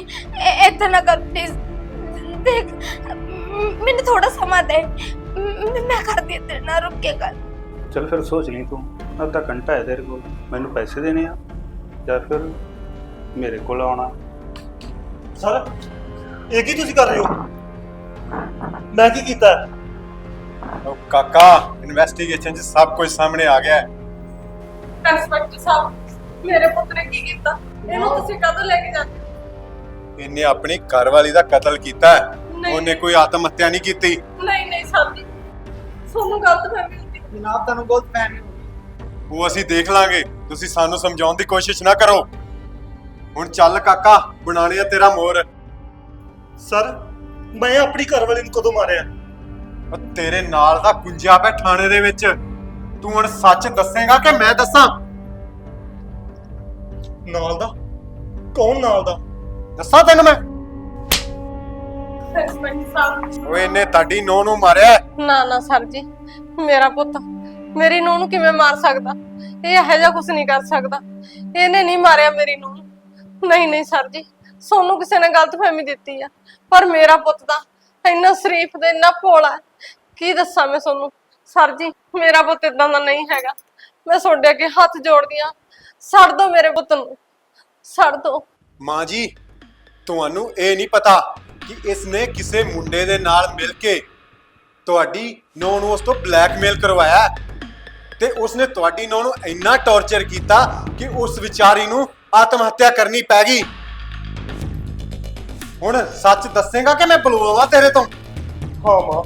ਨਹੀਂ ਇ- ਏਦਾਂ ਨਾ ਕਰ ਪਲੀਜ਼ ਦੇਖ ਮ- ਮੈਨੂੰ ਥੋੜਾ ਸਮਾਂ ਦੇ। ਮ- ਮੈਂ ਕਰਦੀ ਹਾਂ ਤੇਰੇ ਨਾਲ ਰੁੱਕ ਕੇ ਗੱਲ। ਚਲ ਫਿਰ ਸੋਚ ਲਈ ਤੂੰ। ਅੱਧਾ ਘੰਟਾ ਹੈ ਤੇਰੇ ਕੋਲ। ਮੈਨੂੰ ਪੈਸੇ ਦੇਣੇ ਆ। ਜਾਂ ਫਿਰ ਮੇਰੇ ਕੋਲ ਆਉਣਾ। ਸਰ ਇਹ ਕੀ ਤੁਸੀਂ ਕਰ ਰਹੇ ਹੋ? ਮੈਂ ਕੀ ਕੀਤਾ? ਹੈ? ਉਹ ਕਾਕਾ ਇਨਵੈਸਟੀਗੇਸ਼ਨ 'ਚ ਸਭ ਕੁਝ ਸਾਹਮਣੇ ਆ ਗਿਆ ਹੈ। ਇੰਸਪੈਕਟਰ ਸਾਹਿਬ ਮੇਰੇ ਪੁੱਤ ਨੇ ਕੀ ਕੀਤਾ? ਇਹਨੂੰ ਤੁਸੀਂ ਕਦੋਂ ਲੈ ਕੇ ਜਾਂਦੇ? ਇਹਨੇ ਆਪਣੀ ਘਰਵਾਲੀ ਦਾ ਕਤਲ ਕੀਤਾ ਹੈ। ਨਹੀਂ। ਉਹਨੇ ਕੋਈ ਆਤਮ ਹੱਤਿਆ ਨਹੀਂ ਕੀਤੀ। ਨਹੀਂ ਨਹੀਂ ਸਾਹਿਬ ਜੀ। ਤੁਹਾਨੂੰ ਗਲਤ ਫਹਿਮੀ ਹੁੰਦੀ ਜਨਾਬ ਤੁਹਾਨੂੰ ਬਹੁਤ ਫੈਨ ਉਹ ਅਸੀਂ ਦੇਖ ਲਾਂਗੇ। ਤੁਸੀਂ ਸਾਨੂੰ ਸਮਝਾਉਣ ਦੀ ਕੋਸ਼ਿਸ਼ ਨਾ ਕਰੋ। ਹੁਣ ਚੱਲ ਕਾਕਾ ਬਣਾਣੇ ਆ ਤੇਰਾ ਮੋਰ। ਸਰ ਮੈਂ ਆਪਣੀ ਘਰਵਾਲੀ ਨੂੰ ਕਦੋਂ ਮਾਰਿਆ? ਉਹ ਤੇਰੇ ਨਾਲ ਦਾ ਗੁੰਜਿਆ ਪਿਆ ਥਾਣੇ ਦੇ ਵਿੱਚ। ਤੂੰ ਹੁਣ ਸੱਚ ਦੱਸੇਗਾ ਕਿ ਮੈਂ ਦੱਸਾਂ? ਨਾਲ ਦਾ? ਕੌਣ ਨਾਲ ਦਾ? ਦੱਸਾਂ ਤੈਨੂੰ ਮੈਂ? ਇੰਸਪੈਕਟਰ ਸਾਹਿਬ ਓਏ ਇਹਨੇ ਤੁਹਾਡੀ ਨੌ ਨੂੰ ਮਾਰਿਆ। ਹੈ। ਨਾ ਨਾ ਸਰ ਜੀ ਮੇਰਾ ਪੁੱਤ ਮੇਰੀ ਨੂੰਹ ਨੂੰ ਕਿਵੇਂ ਮਾਰ ਸਕਦਾ? ਇਹ ਇਹੋ ਜਿਹਾ ਕੁਝ ਨਹੀਂ ਕਰ ਸਕਦਾ। ਇਹਨੇ ਨਹੀਂ ਮਾਰਿਆ ਮੇਰੀ ਨੂੰਹ ਨੂੰ। ਨਹੀਂ ਨਹੀਂ ਸਰ ਜੀ ਸੋਨੂੰ ਕਿਸੇ ਨੇ ਗਲਤ ਫਹਿਮੀ ਦਿੱਤੀ ਆ। ਪਰ ਮੇਰਾ ਪੁੱਤ ਤਾਂ ਇੰਨਾ ਸ਼ਰੀਫ ਤੇ ਇੰਨਾ ਭੋਲਾ ਹੈ। ਕੀ ਦੱਸਾਂ ਮੈਂ ਸੋਨੂੰ? ਸਰ ਜੀ ਮੇਰਾ ਪੁੱਤ ਇਦਾਂ ਦਾ ਨਹੀਂ ਹੈਗਾ। ਮੈਂ ਤੁਹਾਡੇ ਅੱਗੇ ਹੱਥ ਜੋੜਦੀ ਆ ਛੱਡ ਦੋ ਮੇਰੇ ਪੁੱਤ ਨੂੰ। ਛੱਡ ਦੋ ਮਾਂ ਜੀ ਤੁਹਾਨੂੰ ਇਹ ਨਹੀਂ ਪਤਾ ਕਿ ਇਸ ਨੇ ਕਿਸੇ ਮੁੰਡੇ ਦੇ ਨਾਲ ਮਿਲ ਕੇ ਤੁਹਾਡੀ ਨੌਂ ਨੂੰ ਉਸ ਤੋਂ ਬਲੈਕਮੇਲ ਕਰਵਾਇਆ। ਤੇ ਉਸਨੇ ਤੁਹਾਡੀ ਨੌਂ ਨੂੰ ਇੰਨਾ ਟੌਰਚਰ ਕੀਤਾ ਕਿ ਉਸ ਵਿਚਾਰੀ ਨੂੰ ਆਤਮ ਹੱਤਿਆ ਕਰਨੀ ਪੈ ਗਈ। ਹੁਣ ਸੱਚ ਦੱਸੇਗਾ ਕਿ ਮੈਂ ਬੁਲਵਾਵਾਂ ਤੇਰੇ ਤੋਂ? ਹਾਂ ਮਾਂ।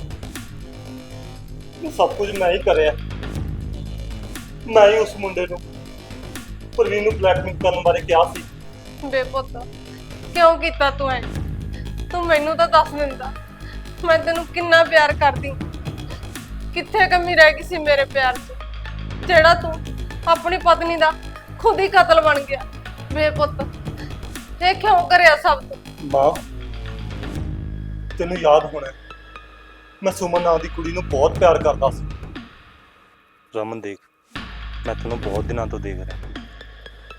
ਇਹ ਸਭ ਕੁਝ ਮੈਂ ਹੀ ਕਰਿਆ। ਮੈਂ ਹੀ ਉਸ ਮੁੰਡੇ ਨੂੰ ਪ੍ਰਵੀਨ ਨੂੰ ਬਲੈਕਮੇਲ ਕਰਨ ਬਾਰੇ ਕਿਹਾ ਸੀ। ਬੇਪੁੱਤ। ਕਿਉਂ ਕੀਤਾ ਤੂੰ ਐ? ਤੂੰ ਮੈਨੂੰ ਤਾਂ ਦੱਸ ਦਿੰਦਾ। ਮੈਂ ਤੈਨੂੰ ਕਿੰਨਾ ਪਿਆਰ ਕਰਦੀ। ਕਿੱਥੇ ਕਮੀ ਰਹਿ ਗਈ ਸੀ ਮੇਰੇ ਪਿਆਰ 'ਚ ਜਿਹੜਾ ਤੂੰ ਆਪਣੀ ਪਤਨੀ ਦਾ ਖੁਦ ਹੀ ਕਤਲ ਬਣ ਗਿਆ। ਬੇਪੁੱਤ ਇਹ ਕਿਉਂ ਕਰਿਆ ਸਭ ਤੂੰ? ਮਾਂ ਤੈਨੂੰ ਯਾਦ ਹੋਣਾ ਹੈ, ਮੈਂ ਸੁਮਨ ਨਾਂ ਦੀ ਕੁੜੀ ਨੂੰ ਬਹੁਤ ਪਿਆਰ ਕਰਦਾ ਸੀ। ਰਮਨ ਦੇਖ ਮੈਂ ਤੈਨੂੰ ਬਹੁਤ ਦਿਨਾਂ ਤੋਂ ਦੇਖ ਰਿਹਾ।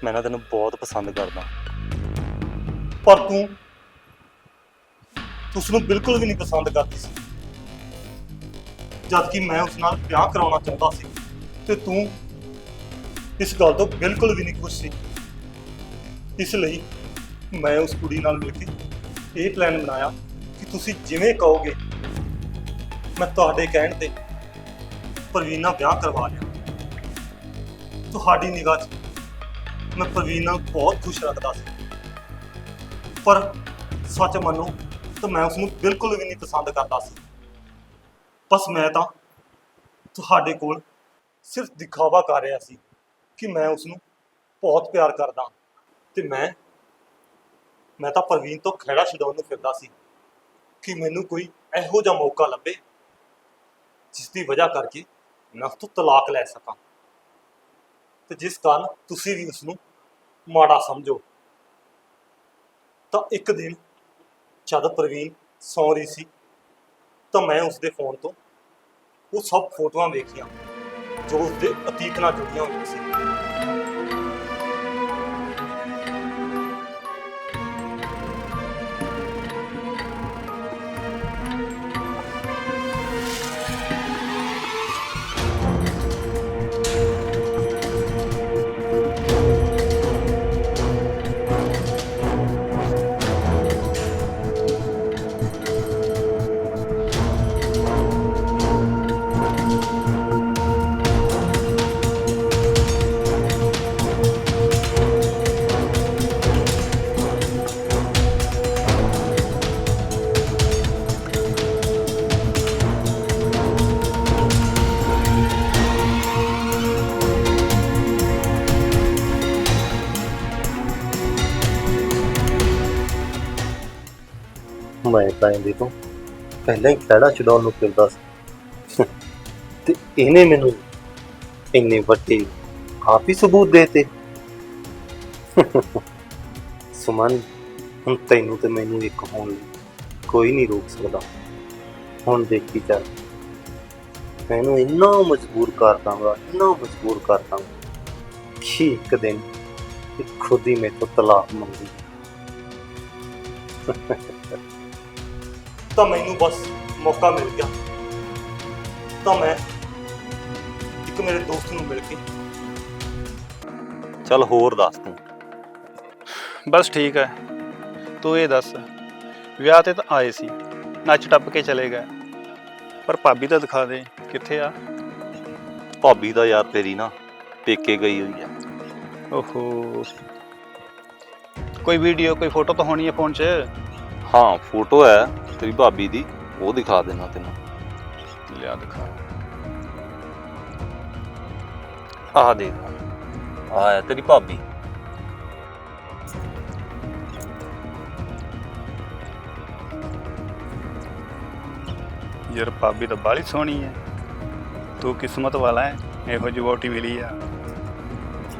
ਮੈਂ ਨਾ ਤੈਨੂੰ ਬਹੁਤ ਪਸੰਦ ਕਰਦਾ। ਪਰ ਤੂੰ ਉਸ ਨੂੰ ਬਿਲਕੁਲ ਵੀ ਨਹੀਂ ਪਸੰਦ ਕਰਦੀ ਸੀ। ਜਦ ਕਿ ਮੈਂ ਉਸ ਨਾਲ ਵਿਆਹ ਕਰਾਉਣਾ ਚਾਹੁੰਦਾ ਸੀ ਤੇ ਤੂੰ ਇਸ ਗੱਲ ਤੋਂ ਬਿਲਕੁਲ ਵੀ ਨਹੀਂ ਖੁਸ਼ ਸੀ। ਇਸ ਲਈ ਮੈਂ ਉਸ ਕੁੜੀ ਨਾਲ ਮਿਲ ਕੇ ਇਹ ਪਲਾਨ ਬਣਾਇਆ ਕਿ ਤੁਸੀਂ ਜਿਵੇਂ ਕਹੋਗੇ, ਮੈਂ ਤੁਹਾਡੇ ਕਹਿਣ ਤੇ ਪ੍ਰਵੀਨ ਨਾਲ ਵਿਆਹ ਕਰਵਾ ਲਿਆ। ਤੁਹਾਡੀ ਨਿਗਾਹ 'ਚ ਮੈਂ ਪ੍ਰਵੀਨ ਨਾਲ ਬਹੁਤ ਖੁਸ਼ ਰੱਖਦਾ ਸੀ। ਪਰ ਸੱਚ ਮੰਨੋ ਤਾਂ ਮੈਂ ਉਸ ਨੂੰ ਬਿਲਕੁਲ ਵੀ ਨਹੀਂ ਪਸੰਦ ਕਰਦਾ ਸੀ। ਬਸ ਮੈਂ ਤਾਂ ਤੁਹਾਡੇ ਕੋਲ ਸਿਰਫ ਦਿਖਾਵਾ ਕਰ ਰਿਹਾ ਸੀ ਕਿ ਮੈਂ ਉਸ ਨੂੰ ਬਹੁਤ ਪਿਆਰ ਕਰਦਾ ਤੇ ਮੈਂ ਮੈਂ ਤਾਂ ਪ੍ਰਵੀਨ ਤੋਂ ਖਹਿੜਾ ਛਡਾਉਣ ਨੂੰ ਫਿਰਦਾ ਸੀ ਕਿ ਮੈਨੂੰ ਕੋਈ ਇਹੋ ਜਿਹਾ ਮੌਕਾ ਲੱਭੇ ਜਿਸ ਦੀ ਵਜ੍ਹਾ ਕਰਕੇ ਮੈਂ ਉਸ ਤੋਂ ਤਲਾਕ ਲੈ ਸਕਾਂ। ਤੇ ਜਿਸ ਕਾਰਨ ਤੁਸੀਂ ਵੀ ਉਸ ਨੂੰ ਮਾੜਾ ਸਮਝੋ। ਤਾਂ ਇੱਕ ਦਿਨ ਜਦ ਪ੍ਰਵੀਨ ਸੌਂ ਰਹੀ ਸੀ, ਤਾਂ ਮੈਂ ਉਸਦੇ ਫੋਨ ਤੋਂ ਉਹ ਸਭ ਫੋਟੋਆਂ ਵੇਖੀਆਂ ਜੋ ਉਸਦੇ ਅਤੀਤ ਨਾਲ ਜੁੜੀਆਂ ਹੋਈਆਂ ਸੀ। ਮੈਂ ਤਾਂ ਇਹਦੇ ਤੋਂ ਪਹਿਲਾਂ ਹੀ ਖੜਾ ਛਡਾਉਣ ਨੂੰ ਫਿਰਦਾ ਸੀ। ਤੇ ਇਹਨੇ ਮੈਨੂੰ ਇੰਨੇ ਵੱਡੇ ਆਪ ਹੀ ਸਬੂਤ ਦੇਤੇ। ਸੁਮਨ, ਹੁਣ ਤੈਨੂੰ ਤੇ ਮੈਨੂੰ ਇੱਕ ਹੋਣ ਲਈ ਕੋਈ ਨਹੀਂ ਰੋਕ ਸਕਦਾ। ਹੁਣ ਦੇਖੀ ਚੱਲ। ਮੈਨੂੰ ਇੰਨਾ ਮਜਬੂਰ ਕਰ ਦਾਂਗਾ, ਇੰਨਾ ਮਜਬੂਰ ਕਰ ਦਾਂਗਾ ਕਿ ਇੱਕ ਦਿਨ ਖੁਦ ਹੀ ਮੇਰੇ ਤੋਂ ਤਲਾਕ ਮੰਗੀ ਤਾਂ ਮੈਨੂੰ ਬਸ ਮੌਕਾ ਮਿਲ ਗਿਆ। ਤਾਂ ਮੈਂ ਇੱਕ ਮੇਰੇ ਦੋਸਤ ਨੂੰ ਮਿਲ ਕੇ ਚੱਲ ਹੋਰ ਦੱਸ ਤੂੰ। ਬਸ ਠੀਕ ਹੈ। ਤੂੰ ਇਹ ਦੱਸ ਵਿਆਹ ਤੇ ਤਾਂ ਆਏ ਸੀ ਨੱਚ ਟੱਪ ਕੇ ਚਲੇ ਗਏ। ਪਰ ਭਾਬੀ ਤਾਂ ਦਿਖਾ ਦੇ ਕਿੱਥੇ ਆ? ਭਾਬੀ ਦਾ ਯਾਰ ਤੇਰੀ ਨਾ ਪੇਕੇ ਗਈ ਹੋਈ ਆ। ਓਹੋ। ਕੋਈ ਵੀਡੀਓ ਕੋਈ ਫੋਟੋ ਤਾਂ ਹੋਣੀ ਹੈ ਫੋਨ 'ਚ? ਹਾਂ ਫੋਟੋ ਹੈ ਤੇਰੀ ਭਾਬੀ ਦੀ ਉਹ ਦਿਖਾ ਦੇਣਾ ਤੈਨੂੰ। ਲਿਆ ਦਿਖਾ। ਆਹ ਦੇਖ ਆਹ ਹੈ ਤੇਰੀ ਭਾਬੀ। ਯਾਰ ਭਾਬੀ ਤਾਂ ਬਾਲੀ ਸੋਹਣੀ ਹੈ। ਤੂੰ ਕਿਸਮਤ ਵਾਲਾ ਹੈ ਇਹੋ ਜਿਹੀ ਵੋਟੀ ਮਿਲੀ ਆ।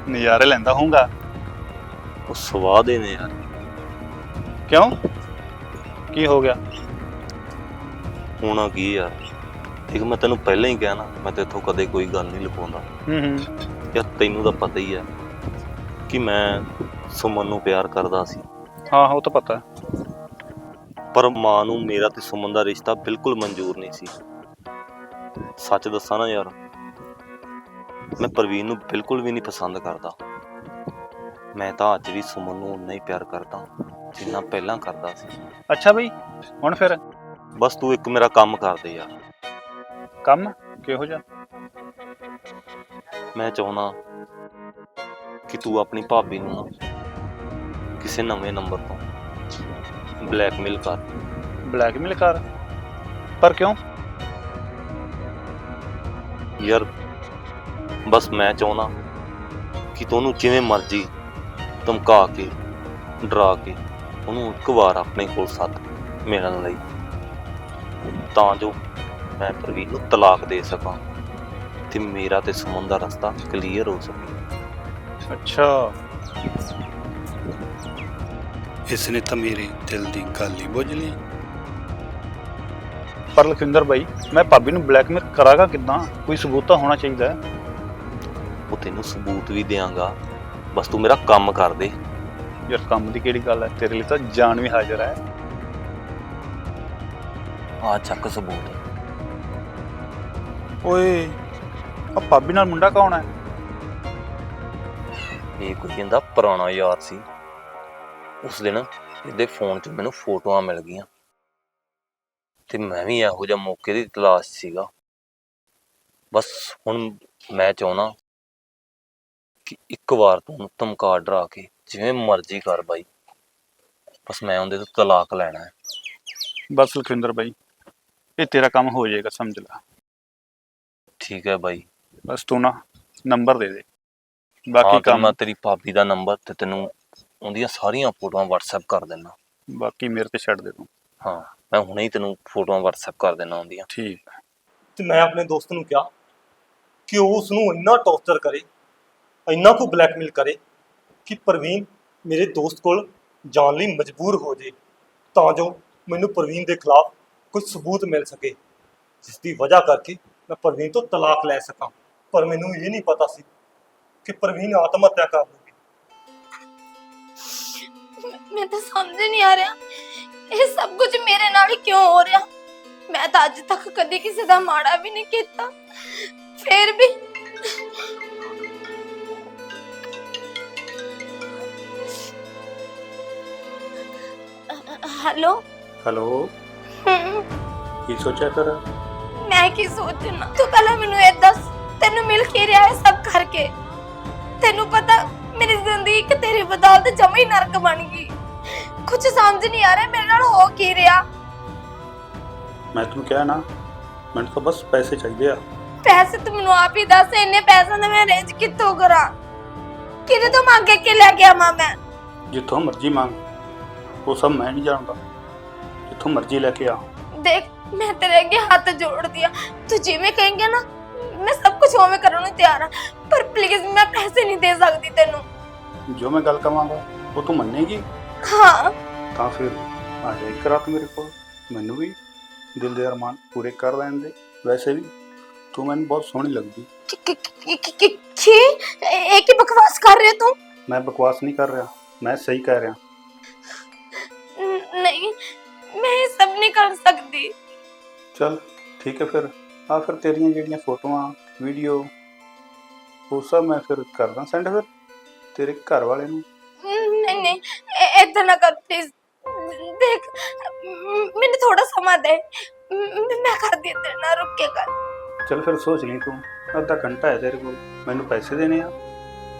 ਨਜ਼ਾਰੇ ਲੈਂਦਾ ਹੋਊਗਾ। ਉਹ ਸਵਾਦ ਨੇ ਯਾਰ। ਕਿਉਂ? ਕੀ ਹੋ ਗਿਆ? ਹੋਣਾ ਕੀ ਯਾਰ ਦੇਖ ਮੈਂ ਤੈਨੂੰ ਪਹਿਲਾਂ ਹੀ ਕਿਹਾ ਨਾ ਮੈਂ ਤੇਥੋਂ ਕਦੇ ਕੋਈ ਗੱਲ ਨਹੀਂ ਲੁਕਾਉਂਦਾ। ਹੂੰ ਹੂੰ। ਯਾਰ ਤੈਨੂੰ ਤਾਂ ਪਤਾ ਹੀ ਹੈ ਕਿ ਮੈਂ ਸੁਮਨ ਨੂੰ ਪਿਆਰ ਕਰਦਾ ਸੀ। ਹਾਂ ਹਾਂ ਉਹ ਤਾਂ ਪਤਾ। ਪਰ ਮਾਂ ਨੂੰ ਮੇਰਾ ਤੇ ਸੁਮਨ ਦਾ ਰਿਸ਼ਤਾ ਬਿਲਕੁਲ ਮਨਜ਼ੂਰ ਨਹੀਂ ਸੀ। ਸੱਚ ਦੱਸਾਂ ਨਾ ਯਾਰ ਮੈਂ ਪ੍ਰਵੀਨ ਨੂੰ ਬਿਲਕੁਲ ਵੀ ਨਹੀਂ ਪਸੰਦ ਕਰਦਾ। ਮੈਂ ਤਾਂ ਅੱਜ ਵੀ ਸੁਮਨ ਨੂੰ ਉਨਾ ਹੀ ਪਿਆਰ ਕਰਦਾ। ਜਿੰਨਾ ਪਹਿਲਾਂ ਕਰਦਾ ਸੀ। ਅੱਛਾ ਬਈ ਹੁਣ ਫਿਰ? ਬਸ ਤੂੰ ਇੱਕ ਮੇਰਾ ਕੰਮ ਕਰ ਦੇ ਯਾਰ। ਕੰਮ? ਕਿਹੋ ਜਿਹਾ? ਮੈਂ ਚਾਹੁੰਦਾ ਕਿ ਤੂੰ ਆਪਣੀ ਭਾਬੀ ਨੂੰ ਨਾ ਕਿਸੇ ਨਵੇਂ ਨੰਬਰ ਤੋਂ ਬਲੈਕਮੇਲ ਕਰ। ਬਲੈਕਮੇਲ ਕਰ? ਪਰ ਕਿਉਂ? ਯਾਰ ਬਸ ਮੈਂ ਚਾਹੁੰਦਾ ਕਿ ਤੂੰ ਉਹਨੂੰ ਜਿਵੇਂ ਮਰਜ਼ੀ ਧਮਕਾ ਕੇ ਡਰਾ ਕੇ ਉਹਨੂੰ ਇੱਕ ਵਾਰ ਆਪਣੇ ਕੋਲ ਸੱਦ ਮਿਲਣ ਲਈ। ਤਾਂ ਜੋ ਮੈਂ ਪ੍ਰਵੀਨ ਨੂੰ ਤਲਾਕ ਦੇ ਸਕਾਂ ਤੇ ਮੇਰਾ ਤੇ ਸੁਮਨ ਦਾ ਰਸਤਾ ਕਲੀਅਰ ਹੋ ਸਕੇ। ਅੱਛਾ। ਇਸ ਨੇ ਤਾਂ ਮੇਰੇ ਦਿਲ ਦੀ ਗੱਲ ਹੀ ਬੁੱਝ ਲਈ। ਪਰ ਲਖਿੰਦਰ ਬਾਈ ਮੈਂ ਭਾਬੀ ਨੂੰ ਬਲੈਕਮੇਲ ਕਰਾਂਗਾ ਕਿੱਦਾਂ? ਕੋਈ ਸਬੂਤ ਤਾਂ ਹੋਣਾ ਚਾਹੀਦਾ ਹੈ? ਉਹ ਤੈਨੂੰ ਸਬੂਤ ਵੀ ਦਿਆਂਗਾ। ਬਸ ਤੂੰ ਮੇਰਾ ਕੰਮ ਕਰ ਦੇ। ਯਾਰ ਕੰਮ ਦੀ ਕਿਹੜੀ ਗੱਲ ਹੈ? ਤੇਰੇ ਲਈ ਤਾਂ ਜਾਨ ਵੀ ਹਾਜ਼ਰ ਹੈ। ਆ ਚੱਕ ਸਬੂਤ। ਓਏ ਆ ਭਾਬੀ ਨਾਲ ਮੁੰਡਾ ਕੌਣ ਹੈ? ਇਹ ਕੋਈ ਕਹਿੰਦਾ ਪੁਰਾਣਾ ਯਾਰ ਸੀ। ਉਸ ਦਿਨ ਇਹਦੇ ਫੋਨ 'ਚ ਮੈਨੂੰ ਫੋਟੋਆਂ ਮਿਲ ਗਈਆਂ। ਤੇ ਮੈਂ ਵੀ ਇਹੋ ਜਿਹਾ ਮੌਕੇ ਦੀ ਤਲਾਸ਼ ਸੀਗਾ। ਬਸ ਹੁਣ ਮੈਂ ਚਾਹੁੰਦਾ ਕਿ ਇੱਕ ਵਾਰ ਤੂੰ ਧਮਕਾ ਡਰਾ ਕੇ ਜਿਵੇਂ ਮਰਜ਼ੀ ਕਰ ਬਾਈ। ਬਸ ਮੈਂ ਉਹਦੇ ਤੋਂ ਤਲਾਕ ਲੈਣਾ ਹੈ। ਬਸ ਲਖਿੰਦਰ ਬਾਈ ਇਹ ਤੇਰਾ ਕੰਮ ਹੋ ਜਾਏਗਾ ਸਮਝ ਲੈ। ਠੀਕ ਹੈ ਬਾਈ। ਬਸ ਤੂੰ ਨਾ ਨੰਬਰ ਦੇ ਦੇ। ਬਾਕੀ ਕੰਮ ਮੈਂ ਤੇਰੀ ਭਾਬੀ ਦਾ ਨੰਬਰ ਤੇ ਤੈਨੂੰ ਉਹਦੀਆਂ ਸਾਰੀਆਂ ਫੋਟੋਆਂ WhatsApp ਕਰ ਦੇਣਾ ਬਾਕੀ ਮੇਰੇ ਤੇ ਛੱਡ ਦੇ ਤੂੰ। ਹਾਂ ਮੈਂ ਹੁਣੇ ਹੀ ਤੈਨੂੰ ਫੋਟੋਆਂ WhatsApp ਕਰ ਦੇਣਾ ਉਹਦੀਆਂ। ਠੀਕ। ਤੇ ਮੈਂ ਆਪਣੇ ਦੋਸਤ ਨੂੰ ਕਿਹਾ ਕਿ ਉਹ ਉਸ ਨੂੰ ਇੰਨਾ ਟੌਰਚਰ ਕਰੇ ਇੰਨਾ ਕੁ ਬਲੈਕਮੇਲ ਕਰੇ ਕਿ ਪ੍ਰਵੀਨ ਮੇਰੇ ਦੋਸਤ ਕੋਲ ਜਾਣ ਲਈ ਮਜਬੂਰ ਹੋ ਜੇ, ਤਾਂ ਜੋ ਮੈਨੂੰ ਪ੍ਰਵੀਨ ਦੇ ਖਿਲਾਫ ਕੋਈ ਸਬੂਤ ਮਿਲ ਸਕੇ। ਜਿਸ ਦੀ ਵਜ੍ਹਾ ਕਰਕੇ ਮੈਂ ਪ੍ਰਵੀਨ ਤੋਂ ਤਲਾਕ ਲੈ ਸਕਾਂ। ਪਰ ਮੈਨੂੰ ਇਹ ਨਹੀਂ ਪਤਾ ਸੀ ਕਿ ਪ੍ਰਵੀਨ ਆਤਮ ਹੱਤਿਆ ਕਰ ਲੂਗੀ। ਮੈਂ ਤਾਂ ਸਮਝ ਨਹੀਂ ਆ ਰਿਹਾ, ਇਹ ਸਭ ਕੁਝ ਮੇਰੇ ਨਾਲ ਕਿਉਂ ਹੋ ਰਿਹਾ? ਮੈਂ ਤਾਂ ਅੱਜ ਤੱਕ ਕਦੇ ਕਿਸੇ ਦਾ ਮਾੜਾ ਵੀ ਨਹੀਂ ਕੀਤਾ। ਫਿਰ ਵੀ ਹੈਲੋ? ਹੈਲੋ। ਹਮ, ਕੀ ਸੋਚਿਆ ਕਰ? ਮੈਂ ਕੀ ਸੋਚਣਾ? ਤੂੰ ਪਹਿਲਾਂ ਮੈਨੂੰ ਇਹ ਦੱਸ ਤੈਨੂੰ ਮਿਲ ਕੀ ਰਿਹਾ ਹੈ ਸਭ ਕਰਕੇ? ਤੈਨੂੰ ਪਤਾ ਮੇਰੀ ਜ਼ਿੰਦਗੀ ਕਿ ਤੇਰੀ ਬਦੌਲਤ ਜਮਾ ਹੀ ਨਰਕ ਬਣ ਗਈ। ਕੁਝ ਸਮਝ ਨਹੀਂ ਆ ਰਿਹਾ ਮੇਰੇ ਨਾਲ ਹੋ ਕੀ ਰਿਹਾ। ਮੈਂ ਤੈਨੂੰ ਕਿਹਾ ਨਾ ਮੈਨੂੰ ਤਾਂ ਬਸ ਪੈਸੇ ਚਾਹੀਦੇ ਆ। ਪੈਸੇ ਤੂੰ ਮੈਨੂੰ ਆਪ ਹੀ ਦੱਸ ਇੰਨੇ ਪੈਸਿਆਂ ਦਾ ਮੈਂ ਅਰੇਂਜ ਕਿੱਥੋਂ ਕਰਾਂ? ਕਿਹਦੇ ਤੋਂ ਮੰਗ ਕੇ ਲੈ ਕੇ ਆਵਾਂ ਮੈਂ? ਜਿੱਥੋਂ ਮਰਜ਼ੀ ਮੰਗ। ਉਹ ਸਭ ਮੈਂ ਨਹੀਂ ਜਾਣਦਾ। ਜਿੱਥੋਂ ਮਰਜ਼ੀ ਲੈ ਕੇ ਆ। ਦੇਖ ਮੈਂ ਤੇਰੇ ਅੱਗੇ ਹੱਥ ਜੋੜਦੀ ਆ। ਤੂੰ ਜਿਵੇਂ ਕਹੇਂਗੇ ਨਾ ਮੈਂ ਸਭ ਕੁਝ ਉਵੇਂ ਕਰਨ ਨੂੰ ਤਿਆਰ ਆ। ਪਰ ਪਲੀਜ਼ ਮੈਂ ਪੈਸੇ ਨਹੀਂ ਦੇ ਸਕਦੀ ਤੈਨੂੰ। ਜੋ ਮੈਂ ਗੱਲ ਕਵਾਂਗਾ ਉਹ ਤੂੰ ਮੰਨੇਗੀ? ਹਾਂ। ਤਾਂ ਫਿਰ ਆ ਜਾ ਇੱਕ ਰਾਤ ਮੇਰੇ ਕੋਲ। ਮੈਨੂੰ ਵੀ ਦਿਲ ਦੇ ਅਰਮਾਨ ਪੂਰੇ ਕਰ ਲੈਣ ਦੇ। ਵੈਸੇ ਵੀ ਤੂੰ ਮੈਨੂੰ ਬਹੁਤ ਸੋਹਣੀ ਲੱਗਦੀ। ਕਿ ਇਹ ਕੀ ਬਕਵਾਸ ਕਰ ਰਹੇ ਤੂੰ? ਮੈਂ ਬਕਵਾਸ ਨਹੀਂ ਕਰ ਰਿਹਾ। ਮੈਂ ਸਹੀ ਕਹਿ ਰਿਹਾ। ਨਹੀਂ ਮੈਂ ਇਹ ਸਭ ਨਹੀਂ ਕਰ ਸਕਦੀ। ਚਲ ਠੀਕ ਹੈ ਫਿਰ। ਆ ਫਿਰ ਤੇਰੀਆਂ ਜਿਹੜੀਆਂ ਫੋਟੋਆਂ ਵੀਡੀਓ ਉਹ ਸਭ ਮੈਂ ਫਿਰ ਕਰਦਾ ਸੈਂਡ ਫਿਰ ਤੇਰੇ ਘਰ ਵਾਲੇ ਨੂੰ। ਨਹੀਂ ਨਹੀਂ ਇਦਾਂ ਨਾ ਕਰ ਪਲੀਜ਼ ਦੇਖ ਮ- ਮੈਨੂੰ ਥੋੜਾ ਸਮਾਂ ਦੇ। ਮ- ਮੈਂ ਕਰਦੀ ਹਾਂ ਤੇਰੇ ਨਾਲ ਰੁੱਕ ਕੇ ਕਰ। ਚਲ ਫਿਰ ਸੋਚ ਲਈ ਤੂੰ। ਅੱਧਾ ਘੰਟਾ ਹੈ ਤੇਰੇ ਕੋਲ। ਮੈਨੂੰ ਪੈਸੇ ਦੇਣੇ ਆ।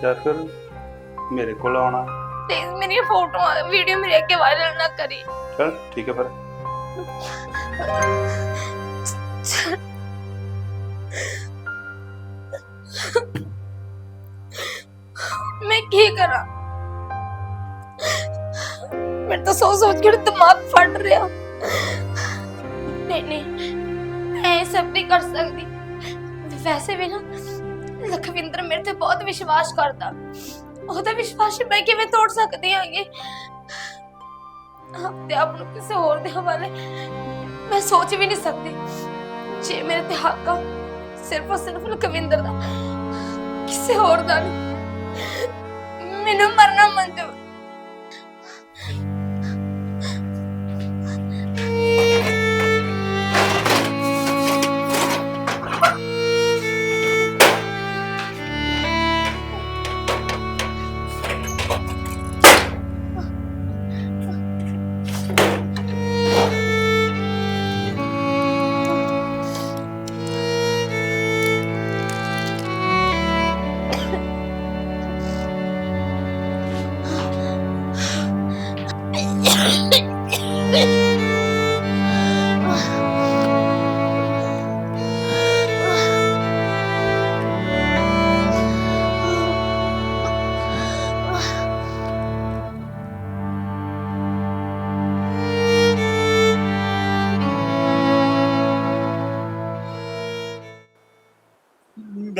ਜਾਂ ਫਿਰ ਮੇਰੇ ਕੋਲ ਆਉਣਾ। ਪਲੀਜ਼ ਮੇਰੀਆਂ ਫੋਟੋਆਂ ਵੀਡੀਓ ਮੇਰੇ ਅੱਗੇ ਵਾਇਰਲ ਨਾ ਕਰੀ। ਚਲ ਠੀਕ ਹੈ ਫਿਰ। ਮੈਂ ਕੀ ਕਰਾਂ? ਮੈਂ ਤਾਂ ਸੋਚ ਸੋਚ ਕੇ ਦਿਮਾਗ ਫਟ ਰਿਹਾ। ਨਹੀਂ ਨਹੀਂ ਮੈਂ ਇਹ ਸਭ ਨਹੀਂ ਕਰ ਸਕਦੀ। ਵੈਸੇ ਵੀ ਨਾ ਲਖਵਿੰਦਰ ਮੇਰੇ ਤੇ ਬਹੁਤ ਵਿਸ਼ਵਾਸ ਕਰਦਾ। ਉਹਦਾ ਵਿਸ਼ਵਾਸ ਮੈਂ ਕਿਵੇਂ ਤੋੜ ਸਕਦੀ ਹਾਂਗੀ ਆਪਦੇ ਆਪ ਨੂੰ ਕਿਸੇ ਹੋਰ ਦੇ ਹਵਾਲੇ ਮੈਂ ਸੋਚ ਵੀ ਨਹੀਂ ਸਕਦੀ। ਜੇ ਮੇਰੇ ਤੇ ਹੱਕ ਆ, ਸਿਰਫ ਔਰ ਸਿਰਫ ਲਖਵਿੰਦਰ ਦਾ, ਕਿਸੇ ਹੋਰ ਦਾ ਨਹੀਂ। ਮੈਨੂੰ ਮਰਨਾ ਮਨਜ਼ੂਰ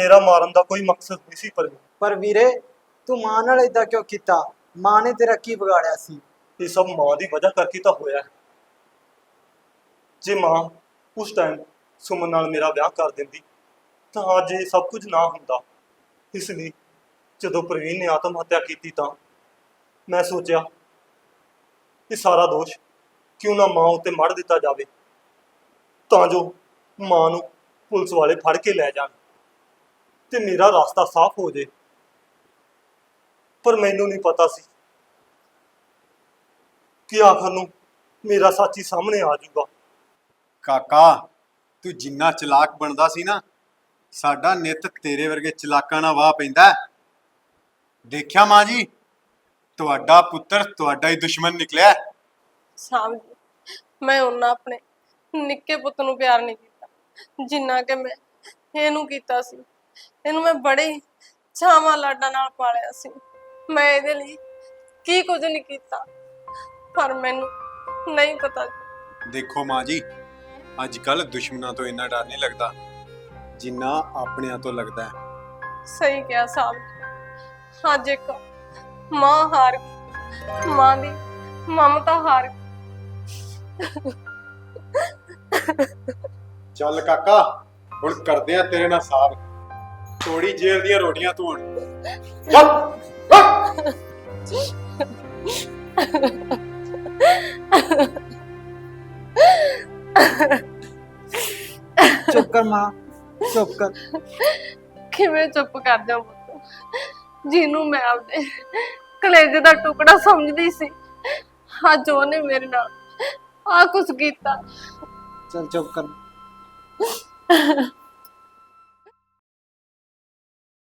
ਮੇਰਾ ਮਾਰਨ ਦਾ ਕੋਈ ਮਕਸਦ ਨਹੀਂ ਸੀ ਪਰ ਪਰ ਵੀਰੇ ਤੂੰ ਮਾਂ ਨਾਲ ਇਦਾਂ ਕਿਉਂ ਕੀਤਾ? ਮਾਂ ਨੇ ਤੇਰਾ ਕੀ ਵਿਗਾੜਿਆ ਸੀ? ਇਹ ਸਭ ਮਾਂ ਦੀ ਵਜ੍ਹਾ ਕਰਕੇ ਤਾਂ ਹੋਇਆ ਹੈ। ਜੇ ਮਾਂ ਉਸ ਟਾਈਮ ਸੁਮਨ ਨਾਲ ਮੇਰਾ ਵਿਆਹ ਕਰ ਦਿੰਦੀ ਤਾਂ ਅੱਜ ਇਹ ਸਭ ਕੁਝ ਨਾ ਹੁੰਦਾ। ਇਸ ਲਈ ਜਦੋਂ ਪ੍ਰਵੀਨ ਨੇ ਆਤਮ ਹੱਤਿਆ ਕੀਤੀ ਤਾਂ ਮੈਂ ਸੋਚਿਆ ਕਿ ਸਾਰਾ ਦੋਸ਼ ਕਿਉਂ ਨਾ ਮਾਂ ਉੱਤੇ ਮੜ ਦਿੱਤਾ ਜਾਵੇ? ਤਾਂ ਜੋ ਮਾਂ ਨੂੰ ਪੁਲਿਸ ਵਾਲੇ ਫੜ ਕੇ ਲੈ ਜਾਣ। ਤੇ ਮੇਰਾ ਰਸਤਾ ਸਾਫ਼ ਹੋ ਜੇ ਪਰ ਮੈਨੂੰ ਨਹੀਂ ਪਤਾ ਸੀ ਕਿ ਆਖਰ ਨੂੰ ਮੇਰਾ ਸਾਚੀ ਸਾਹਮਣੇ ਆ ਜਾਊਗਾ ਕਾਕਾ ਤੂੰ ਜਿੰਨਾ ਚਲਾਕ ਬਣਦਾ ਸੀ ਨਾ ਸਾਡਾ ਨਿੱਤ ਤੇਰੇ ਵਰਗੇ ਚਲਾਕਾਂ ਨਾਲ ਵਾਹ ਪੈਂਦਾ ਹੈ। ਦੇਖਿਆ ਮਾਂ ਜੀ ਤੁਹਾਡਾ ਪੁੱਤਰ ਤੁਹਾਡਾ ਹੀ ਦੁਸ਼ਮਣ ਨਿਕਲਿਆ ਹੈ। ਜੀ ਮੈਂ ਉਹਨਾਂ ਆਪਣੇ ਨਿੱਕੇ ਪੁੱਤ ਨੂੰ ਪਿਆਰ ਨਹੀਂ ਕੀਤਾ ਜਿੰਨਾ ਕਿ ਮੈਂ ਇਹਨੂੰ ਕੀਤਾ ਸੀ ਇਹਨੂੰ ਮੈਂ ਬੜੇ ਚਾਵਾਂ ਲਾਡਾਂ ਨਾਲ ਪਾਲਿਆ ਸੀ। ਮੈਂ ਇਹਦੇ ਲਈ ਕੀ ਕੁਝ ਨਹੀਂ ਕੀਤਾ ਪਰ ਮੈਨੂੰ ਨਹੀਂ ਪਤਾ ਦੇਖੋ ਮਾਂ ਜੀ ਅੱਜ ਕੱਲ ਦੁਸ਼ਮਣਾਂ ਤੋਂ ਇੰਨਾ ਡਰ ਨਹੀਂ ਲੱਗਦਾ ਜਿੰਨਾ ਆਪਣਿਆਂ ਤੋਂ ਲੱਗਦਾ ਹੈ। ਸਹੀ ਕਿਹਾ ਸਾਹਿਬ ਅੱਜ ਇੱਕ ਮਾਂ ਹਾਰ ਗਈ। ਮਾਂ ਦੀ ਮਮਤਾ ਹਾਰ ਗਈ। ਚੱਲ ਕਾਕਾ ਹੁਣ ਕਰਦੇ ਆ ਤੇਰੇ ਨਾਲ ਸਾਬ। ਥੋੜੀ ਜੇਲ੍ਹ ਦੀਆਂ ਰੋਟੀਆਂ ਚੱਲ ਚੱਲ। ਚੁੱਪ ਕਰ ਮਾਂ ਚੁੱਪ ਕਰ। ਕਿਵੇਂ ਚੁੱਪ ਕਰ ਜਾ ਪੁੱਤ? ਜਿਹਨੂੰ ਮੈਂ ਆਪਦੇ ਕਲੇਜੇ ਦਾ ਟੁਕੜਾ ਸਮਝਦੀ ਸੀ ਅੱਜ ਉਹਨੇ ਮੇਰੇ ਨਾਲ ਆ ਕੁਝ ਕੀਤਾ। ਚੱਲ ਚੁੱਪ ਕਰ।